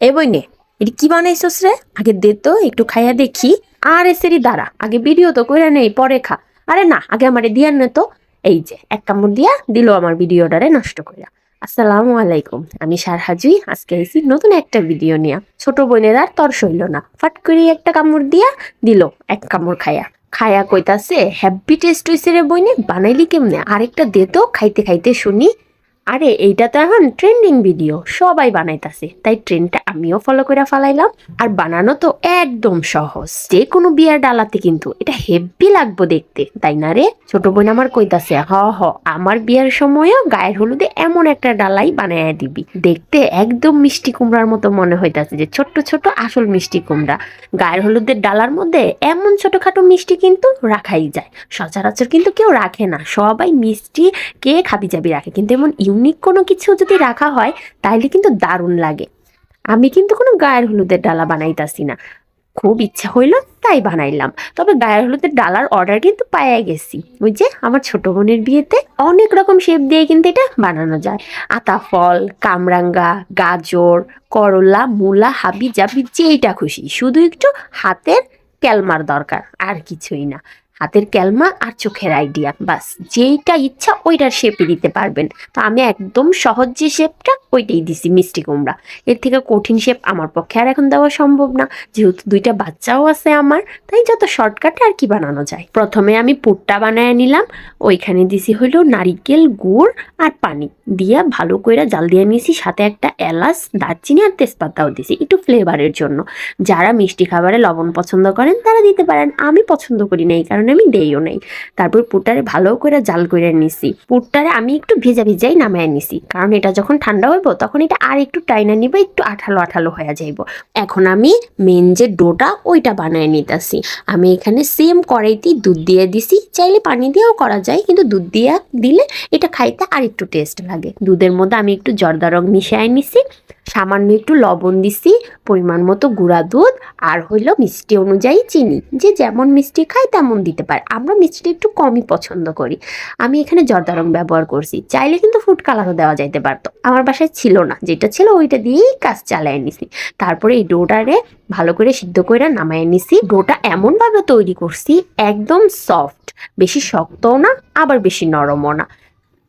এ বই নে এটি কি বানাইছস রে আগে দে তো, একটু খাইয়া দেখি। আর এসেরই দাঁড়া, আগে ভিডিও তো কইরা নেই, পরে খা। আরে না, আগে আমারে দিয়ার নে তো। এই যে, এক কামড় দিয়া দিল আমার ভিডিওটারে নষ্ট কইরা। আসসালামু আলাইকুম, আমি সারহাজুই, আজকে এসেছি নতুন একটা ভিডিও নিয়া। ছোট বোনের আর তর সইল না। ফাট করে একটা কামড় দিয়া দিল, এক কামড় খায়া। খায়া কইতাছে হ্যাপি টেস্ট হইছে রে বইনে, বানাইলি কেমনে? আরেকটা দে তো, খাইতে খাইতে শুনি। আরে, এইটা তো এখন ট্রেন্ডিং ভিডিও সবাই বানাইতাছে। তাই ট্রেন্ডটা আমিও ফলো করে ফালাইলাম। আর বানানো তো একদম সহজ। যে কোনো বিয়ার ডালাতে কিন্তু এটা হেভি লাগবো দেখতে, তাই না রে? ছোট বোন আমার কইতাছে, হ হ, আমার বিয়ার সময়ও গায়ের হলুদে এমন একটা ডালাই বানাইয়া দিবি। দেখতে একদম মিষ্টি কুমড়ার মতো মনে হইতাছে যে ছোট্ট ছোট আসল মিষ্টি কুমড়া। গায়ের হলুদের ডালার মধ্যে এমন ছোটখাটো মিষ্টি কিন্তু রাখাই যায়। সচরাচর কিন্তু কেউ রাখে না। সবাই মিষ্টি কে খাবি যাবি রাখে, কিন্তু এমন ইউনিক কোনো কিছু যদি রাখা হয়, তাইলে কিন্তু দারুণ লাগে। আমি কিন্তু কোনো গায়ের হলুদের ডালা বানাইতাছি না। খুব ইচ্ছা হইল তাই বানাইলাম। তবে গায়ের হলুদের ডালার অর্ডার কিন্তু পাইয়া গেছি। ওই যে আমার ছোট বোনের বিয়েতে অনেক রকম শেপ দিয়ে কিন্তু এটা বানানো যায়। আতা ফল, কামরাঙ্গা, গাজর, করলা, মূলা হাবি জাবি যেইটা খুশি। শুধু একটু হাতের ক্যালমার দরকার, আর কিছুই না। হাতের ক্যালমা আর চোখের আইডিয়া বাস, যেইটা ইচ্ছা ওইটার শেপে দিতে পারবেন। তো আমি একদম সহজ যে শেপটা ওইটাই দিছি, মিষ্টি কুমড়া। এর থেকে কঠিন শেপ আমার পক্ষে আর এখন দেওয়া সম্ভব না। যেহেতু দুইটা বাচ্চাও আছে আমার, তাই যত শর্টকাটে আর কি বানানো যায়। প্রথমে আমি পুটটা বানায় নিলাম। ওইখানে দিছি হইল নারিকেল, গুড় আর পানি। দিয়ে ভালো করে জাল দিয়ে নিয়েছি সাথে একটা এলাচ, দারচিনি আর তেজপাতাও দিছি, একটু ফ্লেভারের জন্য। যারা মিষ্টি খাবারে লবণ পছন্দ করেন, তারা দিতে পারেন। আমি পছন্দ করি না, এই কারণে আমি দেইও নাই। তারপর পুরটারে ভালো করে জাল করে নিছি। পুরটারে আমি একটু ভেজা ভেজাই নামায় নিছি। কারণ এটা যখন ঠান্ডা হইব, তখন এটা আর একটু টাইনা নিব, একটু আঠালো আঠালো হয়ে যাইব। এখন আমি মেন যে ডোটা, ওইটা বানায় নিতেছি। আমি এখানে সেম কড়াইতেই দুধ দিয়ে দিছি। চাইলে পানি দিয়েও করা যায়, কিন্তু দুধ দিয়ে দিলে এটা খাইতে আর একটু টেস্ট লাগে। দুধের মধ্যে আমি একটু জর্দা রং মিশিয়ে নিছি। সামান্য একটু লবণ দিছি, পরিমাণ মতো গুঁড়া দুধ আর হইল মিষ্টি অনুযায়ী চিনি। যে যেমন মিষ্টি খায় তেমন দিতে পারে। আমরা মিষ্টি একটু কমই পছন্দ করি। আমি এখানে জর্দা রং ব্যবহার করছি। চাইলে কিন্তু ফুড কালারও দেওয়া যাইতে পারতো। আমার বাসায় ছিল না। যেটা ছিল ওইটা দিয়েই কাজ চালায় নিছি। তারপরে এই ডোটারে ভালো করে সিদ্ধ করে নামায় নিছি। ডোটা এমনভাবে তৈরি করছি, একদম সফট বেশি শক্তও না, আবার বেশি নরমও না।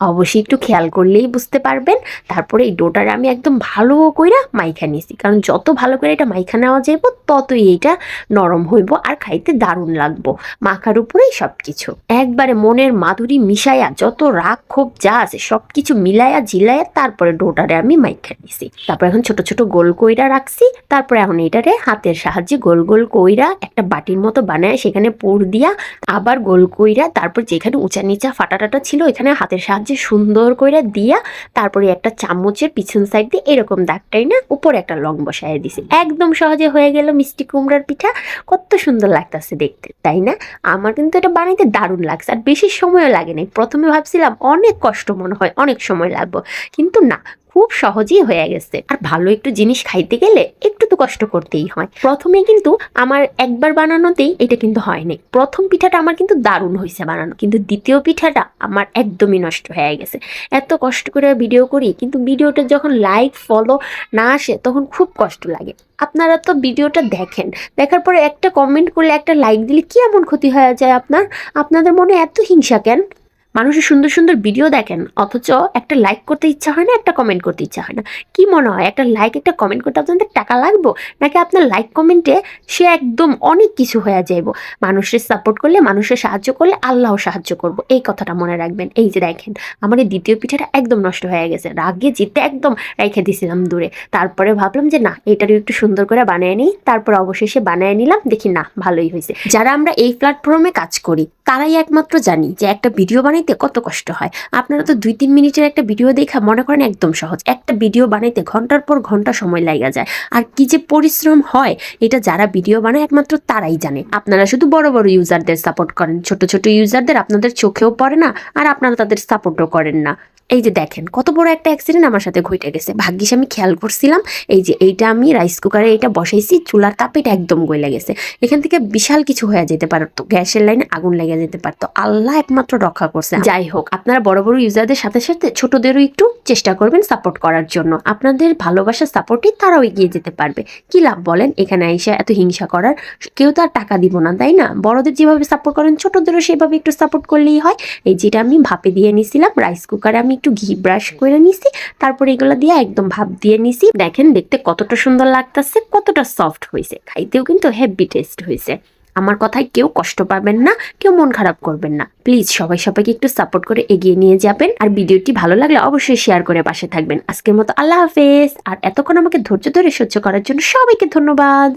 অবশ্যই একটু খেয়াল করলেই বুঝতে পারবেন। তারপরে এই ডোটারে আমি একদম ভালো কইরা মাইখা নিয়েছি। কারণ যত ভালো করে এটা মাইখা নেওয়া যাইব, ততই এইটা নরম হইব আর খাইতে দারুণ লাগবো। মাখার উপরেই সব কিছু একবারে মনের মাধুরী মিশাইয়া যত রাগ ক্ষোভ যা আছে সব কিছু মিলাইয়া ঝিলাইয়া তারপরে ডোটারে আমি মাইখা নিছি। তারপর এখন ছোট ছোট গোল কইরা রাখছি। তারপরে এখন এটারে হাতের সাহায্যে গোল গোল কইরা একটা বাটির মতো বানায় সেখানে পুর দিয়া আবার গোল কইরা তারপর যেখানে উঁচা নিচা ফাটা ছিল এখানে হাতের সাহায্যে সুন্দর করে দিয়া তারপরে একটা চামচের পিছন সাইড দিয়ে এরকম দাগটাই না উপরে একটা লং বসায় দিছে। একদম সহজে হয়ে গেল মিষ্টি কুমড়ার পিঠা। কত সুন্দর লাগতেছে দেখতে, তাই না? আমার কিন্তু এটা বানাইতে দারুণ লাগছে আর বেশি সময়ও লাগে নাই। প্রথমে ভাবছিলাম অনেক কষ্ট মনে হয়, অনেক সময় লাগবে। কিন্তু না খুব সহজেই হয়ে গেছে। আর ভালো একটু জিনিস খাইতে গেলে একটু তো কষ্ট করতেই হয়। প্রথমে কিন্তু আমার একবার বানানোতেই এটা কিন্তু হয়নি। প্রথম পিঠাটা আমার কিন্তু দারুণ হয়েছে বানানো। কিন্তু দ্বিতীয় পিঠাটা আমার একদমই নষ্ট হয়ে গেছে। এত কষ্ট করে ভিডিও করি, কিন্তু ভিডিওটা যখন লাইক, ফলো না আসে, তখন খুব কষ্ট লাগে। আপনারা তো ভিডিওটা দেখেন। দেখার পরে একটা কমেন্ট করলে একটা লাইক দিলে কি এমন ক্ষতি হয়ে যায় আপনার? আপনাদের মনে এত হিংসা কেন? মানুষের সুন্দর সুন্দর ভিডিও দেখেন, অথচ একটা লাইক করতে ইচ্ছা হয় না, একটা কমেন্ট করতে ইচ্ছা হয় না। কি মনে হয়, একটা লাইক একটা কমেন্ট করতে আপনাদের টাকা লাগবো? নাকি আপনার লাইক কমেন্টে সে একদম অনেক কিছু হয়ে যাইব? মানুষের সাপোর্ট করলে, মানুষের সাহায্য করলে আল্লাহ সাহায্য করব। এই কথাটা মনে রাখবেন। এই যে দেখেন, আমার এই দ্বিতীয় পিঠাটা একদম নষ্ট হয়ে গেছে। রাগে জিতে একদম রেখে দিছিলাম দূরে। তারপরে ভাবলাম যে না, এটারও একটু সুন্দর করে বানিয়ে নিই। তারপর অবশেষে বানিয়ে নিলাম, দেখি না, ভালোই হয়েছে। যারা আমরা এই প্ল্যাটফর্মে কাজ করি, তারাই একমাত্র জানি যে একটা ভিডিও বানাইতে কত কষ্ট হয়? আপনারা তো দুই তিন মিনিটের একটা ভিডিও দেখা মনে করেন একদম সহজ। একটা ভিডিও বানাইতে ঘণ্টার পর ঘণ্টা সময় লাগা যায়। আর কি যে পরিশ্রম হয়, এটা যারা ভিডিও বানায় একমাত্র তারাই জানে। আপনারা শুধু বড় বড় ইউজারদের সাপোর্ট করেন। ছোট ছোট ইউজারদের আপনাদের চোখেও পড়ে না, আর আপনারা তাদের সাপোর্টও করেন না। এই যে দেখেন, কত বড় একটা অ্যাক্সিডেন্ট আমার সাথে ঘটে গেছে। ভাগ্যিস আমি খেয়াল করছিলাম, এই যে এইটা আমি রাইস কুকারে এটা বসাইছি, চুলার তাপে এটা একদম গলে গেছে। এখান থেকে বিশাল কিছু হয়ে যেতে পারতো, গ্যাসের লাইনে আগুন লেগে যেতে পারতো। আল্লাহ একমাত্র রক্ষা করছে। যাই হোক, আপনারা বড় বড় ইউজারদের সাথে সাথে ছোটদেরও একটু চেষ্টা করবেন সাপোর্ট করার জন্য। আপনাদের ভালোবাসার সাপোর্টে তারাও এগিয়ে যেতে পারবে। কি লাভ বলেন? এখানে আইসা এত হিংসা করার কেউ তো আর টাকা দিব না, তাই না? বড়দের যেভাবে সাপোর্ট করেন, ছোটদেরও সেভাবে একটু সাপোর্ট করলেই হয়। এই যেটা আমি ভাপে দিয়ে নিছিলাম রাইস কুকারে আমি একটু ঘি ব্রাশ করে নিছি, তারপরে এগুলো দিয়ে একদম ভাপ দিয়ে নিছি। দেখেন দেখতে কতটা সুন্দর লাগতেছে, কতটা সফট হয়েছে। খাইতেও কিন্তু হেভি টেস্ট হয়েছে। আমার কথায় কেউ কষ্ট পাবেন না, কেউ মন খারাপ করবেন না। প্লিজ সবাই সবাইকে একটু সাপোর্ট করে এগিয়ে নিয়ে যাবেন। আর ভিডিওটি ভালো লাগলে অবশ্যই শেয়ার করে পাশে থাকবেন। আজকের মতো আল্লাহ হাফেজ। আর এতক্ষণ আমাকে ধৈর্য ধরে সহ্য করার জন্য সবাইকে ধন্যবাদ।